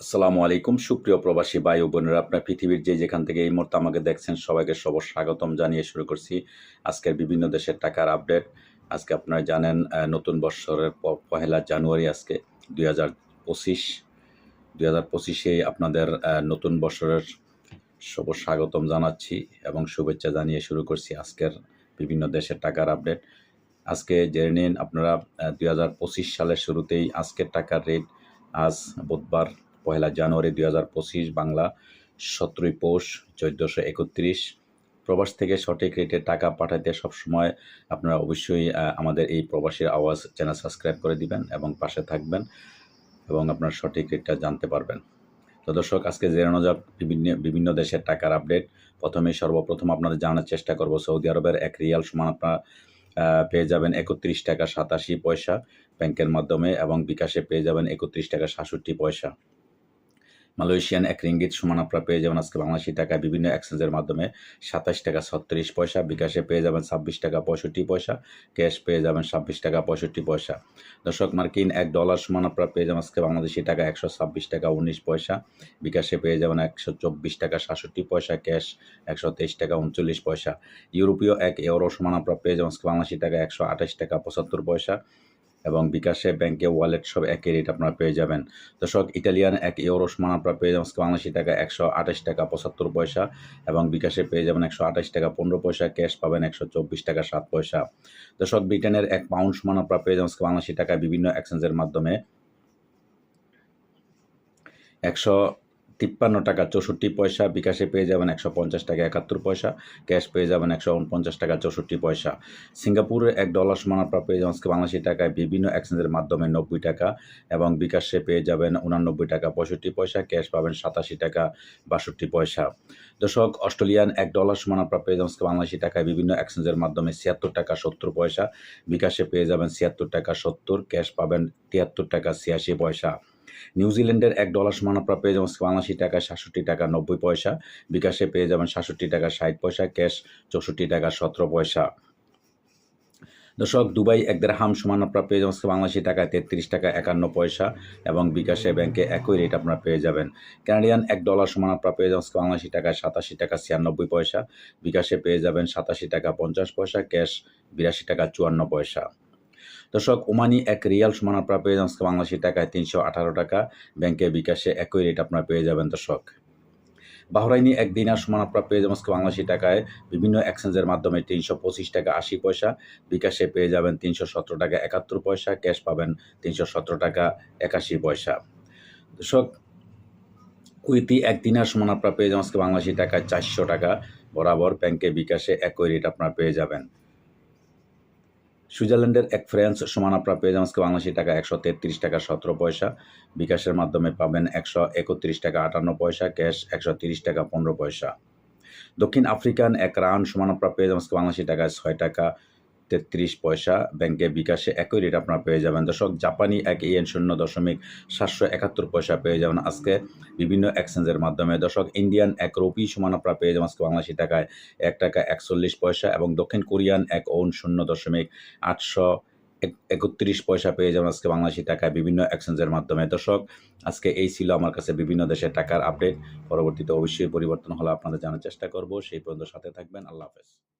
আসসালামু আলাইকুম, সুপ্রিয় প্রবাসী ভাই ও বোনেরা। আপনার পৃথিবীর যে যেখান থেকে এই মুহূর্তে আমাকে দেখছেন, সবাইকে সব স্বাগতম জানিয়ে শুরু করছি আজকের বিভিন্ন দেশের টাকার আপডেট। আজকে আপনারা জানেন নতুন বৎসরের পহেলা জানুয়ারি আজকে দুই হাজার পঁচিশ। দুই হাজার আপনাদের নতুন বছরের শুভ স্বাগতম জানাচ্ছি এবং শুভেচ্ছা জানিয়ে শুরু করছি আজকের বিভিন্ন দেশের টাকার আপডেট। আজকে জেনে নিন আপনারা দুই হাজার পঁচিশ সালের শুরুতেই আজকের টাকার রেট আজ বুধবার পয়লা জানুয়ারি দুই হাজার পঁচিশ বাংলা সতেরোই পৌষ চোদ্দোশো একত্রিশ। প্রবাস থেকে সঠিক রেটে টাকা পাঠাতে সবসময় আপনারা অবশ্যই আমাদের এই প্রবাসীর আওয়াজ চ্যানেল সাবস্ক্রাইব করে দিবেন এবং পাশে থাকবেন এবং আপনার সঠিক রেটটা জানতে পারবেন। তো দর্শক, আজকে জেনে যাক বিভিন্ন বিভিন্ন দেশের টাকার আপডেট। প্রথমে সর্বপ্রথম আপনাদের জানার চেষ্টা করব, সৌদি আরবের এক রিয়াল সমান আপনারা পেয়ে যাবেন একত্রিশ টাকা সাতাশি পয়সা ব্যাংকের মাধ্যমে এবং বিকাশে পেয়ে যাবেন একত্রিশ টাকা সাতষট্টি পয়সা। মালয়েশিয়ান এক রিঙ্গিত সমান পেয়ে যাবেন আজকে বাংলাদেশি টাকায় বিভিন্ন এক্সচেঞ্জের মাধ্যমে সাতাশ টাকা ছত্রিশ পয়সা, বিকাশে পেয়ে যাবেন ছাব্বিশ টাকা পঁয়ষট্টি পয়সা, ক্যাশ পেয়ে যাবেন ছাব্বিশ টাকা পঁয়ষট্টি পয়সা। দর্শক, মার্কিন এক ডলার সমান পেয়ে যাবেন আজকে বাংলাদেশি টাকা একশো ছাব্বিশ টাকা উনিশ পয়সা, বিকাশে পেয়ে যাবেন একশো চব্বিশ টাকা সাতষট্টি পয়সা, ক্যাশ একশো তেইশ টাকা উনচল্লিশ পয়সা। ইউরোপীয় এক ইউরো সমান আপনারা পেয়ে যাবেন আজকে বাংলাদেশি টাকা একশো আঠাশ টাকা পঁচাত্তর পয়সা এবং বিকাশে ব্যাংকে ওয়ালেট সব একই রেট আপনারা পেয়ে যাবেন। দর্শক ইটালিয়ান এক ইউরো সমান আপনারা পেয়ে যাবেন বাংলাদেশি টাকা একশো আঠাশ টাকা পঁচাত্তর পয়সা এবং বিকাশে পেয়ে যাবেন একশো আঠাশ টাকা পনেরো পয়সা, ক্যাশ পাবেন একশো চব্বিশ টাকা সাত পয়সা। দর্শক, ব্রিটেনের এক পাউন্ড সমান আপনারা পেয়ে যাবেন বাংলাদেশি টাকা বিভিন্ন এক্সচেঞ্জের মাধ্যমে। একশো তিপ্পান্ন টাকা চৌষট্টি পয়সা, বিকাশে পেয়ে যাবেন একশো পঞ্চাশ টাকা একাত্তর পয়সা, ক্যাশ পেয়ে যাবেন একশো উনপঞ্চাশ টাকা চৌষট্টি পয়সা। সিঙ্গাপুরের এক ডলার সমান আপনারা পেয়ে যাবেন বাংলাদেশি টাকায় বিভিন্ন এক্সচেঞ্জের মাধ্যমে নব্বই টাকা এবং বিকাশে পেয়ে যাবেন উনানব্বই টাকা পঁয়ষট্টি পয়সা, ক্যাশ পাবেন সাতাশি টাকা বাষট্টি পয়সা। দর্শক, অস্ট্রেলিয়ান এক ডলার সমান আপনারা পেয়ে যাবেন বাংলাদেশি টাকায় বিভিন্ন এক্সচেঞ্জের মাধ্যমে ছিয়াত্তর টাকা সত্তর পয়সা, বিকাশে পেয়ে যাবেন ছিয়াত্তর টাকা সত্তর, ক্যাশ পাবেন তিয়াত্তর টাকা ছিয়াশি পয়সা। নিউজিল্যান্ডের এক ডলার সমান আপনারা পেয়ে যাবেন বাংলাদেশি টাকা সাতষট্টি টাকা নব্বই পয়সা। বিকাশে পেয়ে যাবেন সাতষট্টি টাকা ষাট পয়সা, ক্যাশ চৌষট্টি টাকা সতেরো পয়সা। দর্শক, দুবাই এক হাম সমান আপনারা পেয়ে যাবেন বাংলাদেশি টাকায় তেত্রিশ টাকা একান্ন পয়সা এবং বিকাশে ব্যাংকে একই রেট আপনারা পেয়ে যাবেন। কানাডিয়ান এক ডলার সমান আপনারা পেয়ে যাবেন বাংলাদেশি টাকায় সাতাশি টাকা ছিয়ানব্বই পয়সা। বিকাশে পেয়ে যাবেন সাতাশি টাকা পঞ্চাশ পয়সা, ক্যাশ বিরাশি টাকা চুয়ান্ন পয়সা। দর্শক, ওমানি এক রিয়াল সমান আপনারা পেয়ে যাবেন আজকে বাংলাদেশি টাকায় তিনশো আঠারো টাকা। ব্যাংকে বিকাশে একই রেট আপনারা পেয়ে যাবেন দর্শক। বাহরাইনি এক দিনার সমান আপনারা পেয়ে যাবেন আজকে বাংলাদেশি টাকায়। বিভিন্ন এক্সচেঞ্জের মাধ্যমে তিনশো পঁচিশ টাকা আশি পয়সা। বিকাশে পেয়ে যাবেন তিনশো সতেরো টাকা একাত্তর পয়সা। ক্যাশ পাবেন তিনশো সতেরো টাকা একাশি পয়সা। দর্শক, কুইতি এক দিনার সমান আপনারা পেয়ে যাবেন আজকে বাংলাদেশি টাকায় চারশো টাকা। বরাবর ব্যাংকে বিকাশে একই রেট আপনারা পেয়ে যাবেন। সুইজারল্যান্ডের এক ফ্রেঞ্চ সমান আপনারা পেয়ে যাবেন আজকে বাংলাদেশি টাকা একশো তেত্রিশ টাকা সতেরো পয়সা। বিকাশের মাধ্যমে পাবেন একশো একত্রিশ টাকা আটান্ন পয়সা, ক্যাশ একশো তিরিশ টাকা পনেরো পয়সা। দক্ষিণ আফ্রিকান এক রান সমান আপনারা পেয়ে যাবেন আজকে বাংলাদেশি টাকা ছয় টাকা তেত্রিশ পয়সা ব্যাংকে বিকাশে একই রেট আপনারা পেয়ে যাবেন। দর্শক, জাপানি এক ইয়েন শূন্য দশমিক সাতশো একাত্তর পয়সা পেয়ে যাবেন আজকে বিভিন্ন এক্সচেঞ্জের মাধ্যমে। দর্শক ইন্ডিয়ান এক রুপি সমান আপনারা পেয়ে যাবেন আজকে বাংলাদেশি টাকায় এক টাকা একচল্লিশ পয়সা এবং দক্ষিণ কোরিয়ান এক ওন শূন্য দশমিক আটশো এক- একত্রিশ পয়সা পেয়ে যাবেন আজকে বাংলাদেশি টাকায় বিভিন্ন এক্সচেঞ্জের মাধ্যমে। দর্শক, আজকে এই ছিল আমার কাছে বিভিন্ন দেশের টাকার আপডেট পরবর্তীতে অবশ্যই পরিবর্তন হলে আপনাদের জানার চেষ্টা করব। সেই পর্যন্ত সাথে থাকবেন। আল্লাহ হাফেজ।